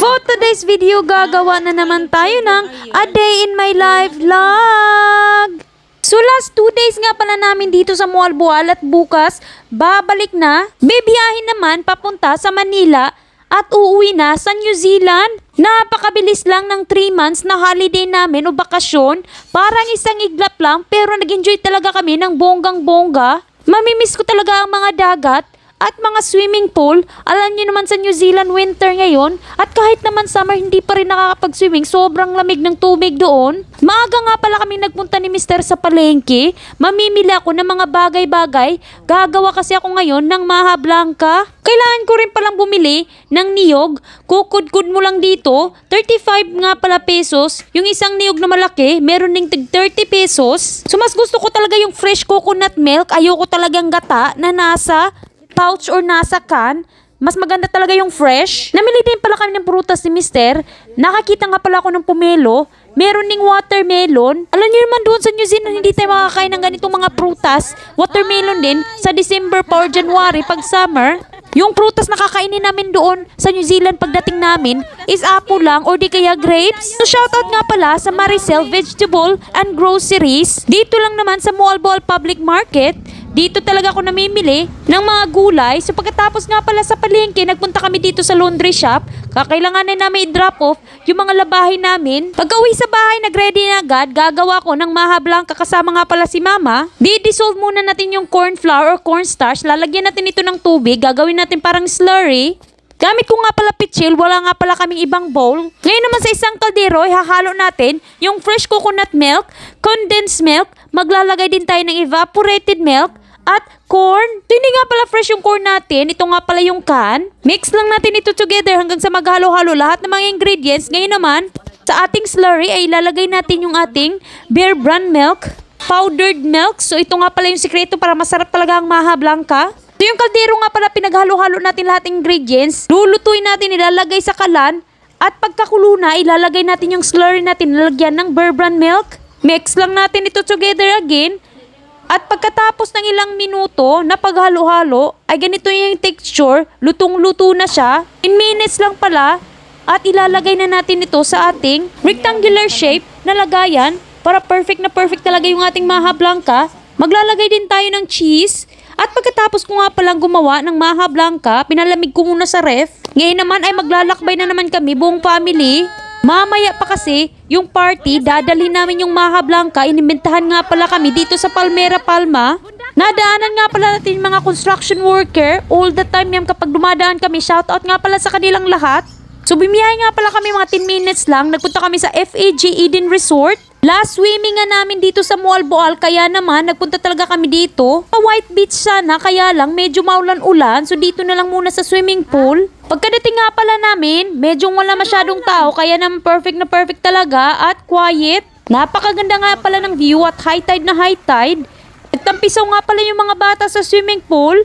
For today's video, gagawa na naman tayo ng A Day in My Life vlog. So last two days nga pala namin dito sa Mualboal at bukas, babalik na. Bibiyahin naman papunta sa Manila at uuwi na sa New Zealand. Napakabilis lang ng 3 months na holiday namin o bakasyon. Parang isang iglap lang pero nag-enjoy talaga kami ng bonggang-bongga. Mamimiss ko talaga ang mga dagat at mga swimming pool. Alam niyo naman sa New Zealand winter ngayon at kahit naman summer hindi pa rin nakakapag-swimming. Sobrang lamig ng tubig doon. Maaga nga pala kami nagpunta ni Mister sa palengke. Mamimili ako ng mga bagay-bagay. Gagawa kasi ako ngayon ng Maha Blanca. Kailangan ko rin palang bumili ng niyog. Kukudkud mo lang dito. 35 nga pala pesos. Yung isang niyog na malaki, meron ding tig 30 pesos. So mas gusto ko talaga yung fresh coconut milk. Ayoko talagang gata na nasa pouch or nasa can, mas maganda talaga yung fresh. Namili din pala kami ng prutas ni Mister. Nakakita nga pala ako ng pomelo. Meron ding watermelon. Alam niyo naman doon sa New Zealand, hindi tayo makakain ng ganitong mga prutas. Watermelon din sa December pa or January pag summer. Yung prutas na kakainin namin doon sa New Zealand pagdating namin is apple lang or di kaya grapes. So shoutout nga pala sa Maricel Vegetable and Groceries. Dito lang naman sa Moalboal Public Market. Dito talaga ako namimili ng mga gulay. So pagkatapos nga pala sa palengke, nagpunta kami dito sa laundry shop. Kakailanganin namin i-drop off yung mga labahin namin. Pagka uwi sa bahay, nag-ready na agad. Gagawa ko ng maha blanca kasama nga pala si mama. Di-dissolve muna natin yung corn flour or cornstarch. Lalagyan natin ito ng tubig. Gagawin natin parang slurry. Gamit ko nga pala pitchil, wala nga pala kaming ibang bowl. Ngayon naman sa isang kaldero, ihahalo natin yung fresh coconut milk, condensed milk, maglalagay din tayo ng evaporated milk, at corn. So, hindi nga pala fresh yung corn natin. Ito nga pala yung can. Mix lang natin ito together hanggang sa maghalo-halo lahat ng mga ingredients. Ngayon naman, sa ating slurry ay ilalagay natin yung ating beer brand milk, powdered milk. So, ito nga pala yung sikreto para masarap talaga ang maha blanca. So, yung kaldero nga pala pinaghalo-halo natin lahat ng ingredients. Lulutuin natin, ilalagay sa kalan. At pagkakulo na, ilalagay natin yung slurry natin, lalagyan ng beer brand milk. Mix lang natin ito together again. At pagkatapos ng ilang minuto na paghalo-halo, ay ganito yung texture, lutong-luto na siya. In minutes lang pala, at ilalagay na natin ito sa ating rectangular shape na lagayan para perfect na perfect talaga yung ating maha blanca. Maglalagay din tayo ng cheese. At pagkatapos ko nga palang gumawa ng maha blanca, pinalamig ko muna sa ref. Ngayon naman ay maglalakbay na naman kami buong family. Mamaya pa kasi, yung party, dadalhin namin yung Maha Blanca. Inimbentahan nga pala kami dito sa Palmera, Palma. Nadaanan nga pala natin mga construction worker. All the time yan kapag dumadaan kami, shoutout nga pala sa kanilang lahat. So bumiyahe nga pala kami mga 10 minutes lang. Nagpunta kami sa FAG Eden Resort. Last swimming nga namin dito sa Mualboal, kaya naman nagpunta talaga kami dito. Sa White Beach sana, kaya lang medyo maulan-ulan, so dito na lang muna sa swimming pool. Pagkadating nga pala namin, medyo wala masyadong tao, kaya naman perfect na perfect talaga at quiet. Napakaganda nga pala ng view at high tide na high tide. Nagtampisaw nga pala yung mga bata sa swimming pool.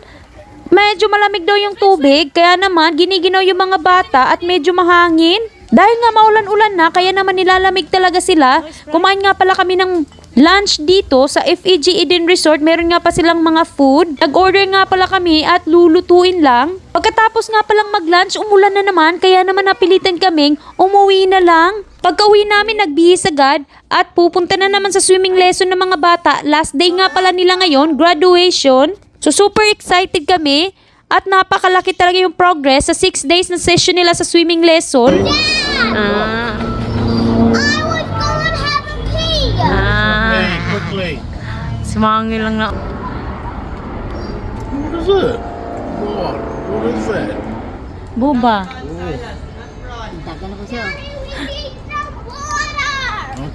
Medyo malamig daw yung tubig, kaya naman giniginaw yung mga bata at medyo mahangin. Dahil nga maulan-ulan na, kaya naman nilalamig talaga sila. Kumain nga pala kami ng lunch dito sa FEG Eden Resort. Meron nga pa silang mga food. Nag-order nga pala kami at lulutuin lang. Pagkatapos nga palang mag-lunch, umulan na naman, kaya naman napilitan kaming umuwi na lang. Pagka-uwi namin, nagbihis agad at pupunta na naman sa swimming lesson ng mga bata. Last day nga pala nila ngayon, graduation. So super excited kami at napakalaki talaga yung progress sa 6 days na session nila sa swimming lesson. Ah, I was going to have a pee. Ah, quickly. sumangin lang na. What is it? What? What is that? Buba. Tagal water.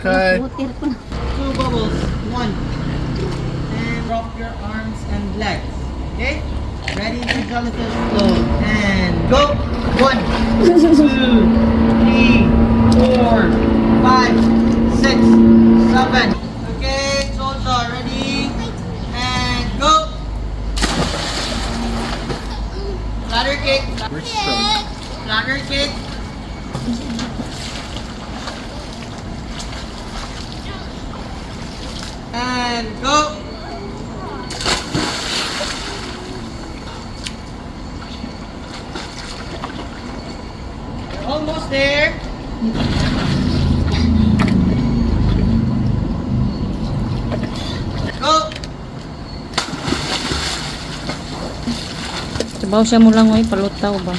Okay. Butir ko na. two bubbles. One. And drop your arms and legs. Okay? Ready to jellyfish flow. And go. One, two, three, four, five, six, seven. Platter cake. Where's from? Cake. And go. Almost there. Sabaw siya mo lang, oy, palutaw ba?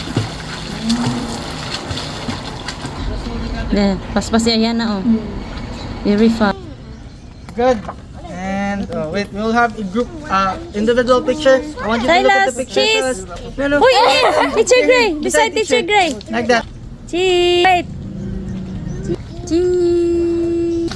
Yan, paspas siya yan na, oh. Very fast. Good. And uh, wait, we'll have a group, uh, individual picture. I want you to look at the picture. cheese. Silas. No, no. Uy, uy, Teacher Gray! Beside Teacher Gray! Like that. Cheese! Wait! Cheese!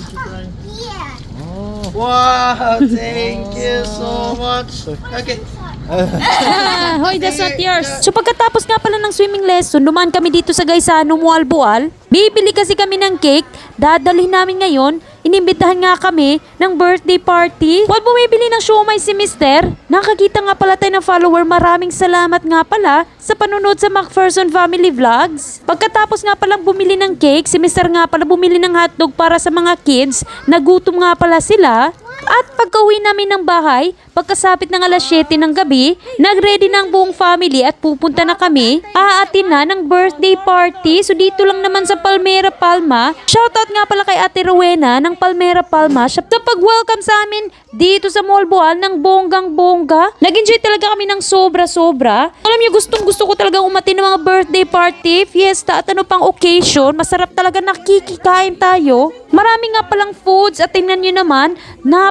Yeah. Wow, thank you so much. Okay. Ah, hoy, that's not yours. So pagkatapos nga pala ng swimming lesson, dumaan kami dito sa Gaisano, Mualbual. Bibili kasi kami ng cake. Dadalhin namin ngayon. Inimbitahan nga kami ng birthday party. While bumibili ng siomay si Mister, nakakita nga pala tayo ng follower. Maraming salamat nga pala sa panunod sa Macpherson Family Vlogs. Pagkatapos nga palang bumili ng cake, si Mister nga pala bumili ng hotdog para sa mga kids. Nagutom nga pala sila. At pagka-uwi namin ng bahay, pagkasapit ng alas 7 ng gabi, nagready na ang buong family at pupunta na kami. Aatin na ng birthday party. So dito lang naman sa Palmera Palma. Shoutout nga pala kay Ate Rowena ng Palmera Palma. Sa pag-welcome sa amin dito sa Molboal ng bonggang bongga. Nag-enjoy talaga kami ng sobra-sobra. Alam niyo, gustong gusto ko talaga umatin ng mga birthday party, fiesta at ano pang occasion. Masarap talaga nakikikain tayo. Marami nga palang foods at tingnan nyo naman,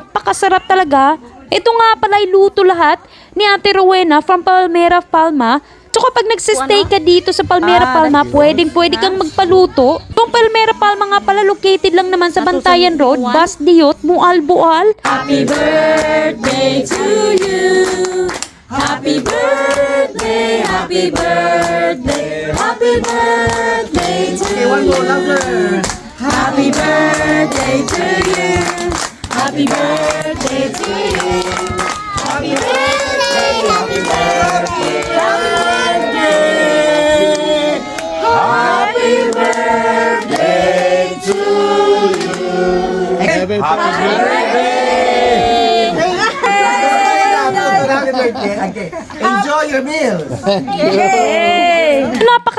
napakasarap talaga. Ito nga pala ay luto lahat ni Ate Rowena from Palmera Palma. So kapag nagsistay ka dito sa Palmera Ah, Palma, pwedeng pwede kang magpaluto. Itong Palmera Palma nga pala located lang naman sa Bantayan Road, Bas Diot, Mualbual. Happy birthday to you. Happy birthday, happy birthday, happy birthday to louder. Happy birthday to you. Happy birthday to you. Happy birthday, happy birthday, happy birthday. Happy birthday to Happy Happy birthday. Okay. Enjoy your meal.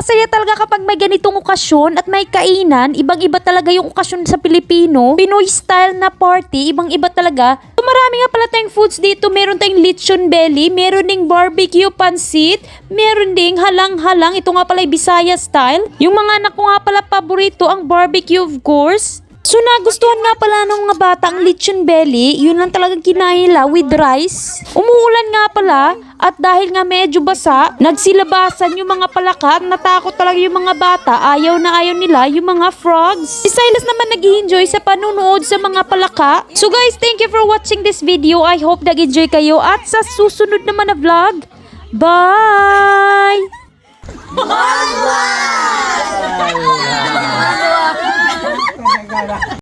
Napakasaya talaga kapag may ganitong okasyon at may kainan. Ibang-iba talaga yung okasyon sa Pilipino. Pinoy style na party, ibang-iba talaga. So, marami nga pala tayong foods dito. Meron tayong lechon belly, meron ding barbecue pansit, meron ding halang-halang. Ito nga pala ay Bisaya style. Yung mga anak ko nga pala paborito ang barbecue of course. So nagustuhan nga pala nung mga bata ang lechon belly, yun lang talagang kinain nila with rice. Umuulan nga pala at dahil nga medyo basa, nagsilabasan yung mga palaka at natakot talaga yung mga bata. Ayaw na ayaw nila yung mga frogs. Si Silas naman nag enjoy sa panunood sa mga palaka. So guys, thank you for watching this video. I hope nag-enjoy kayo at sa susunod naman na vlog. Bye! Bye! gara-gara.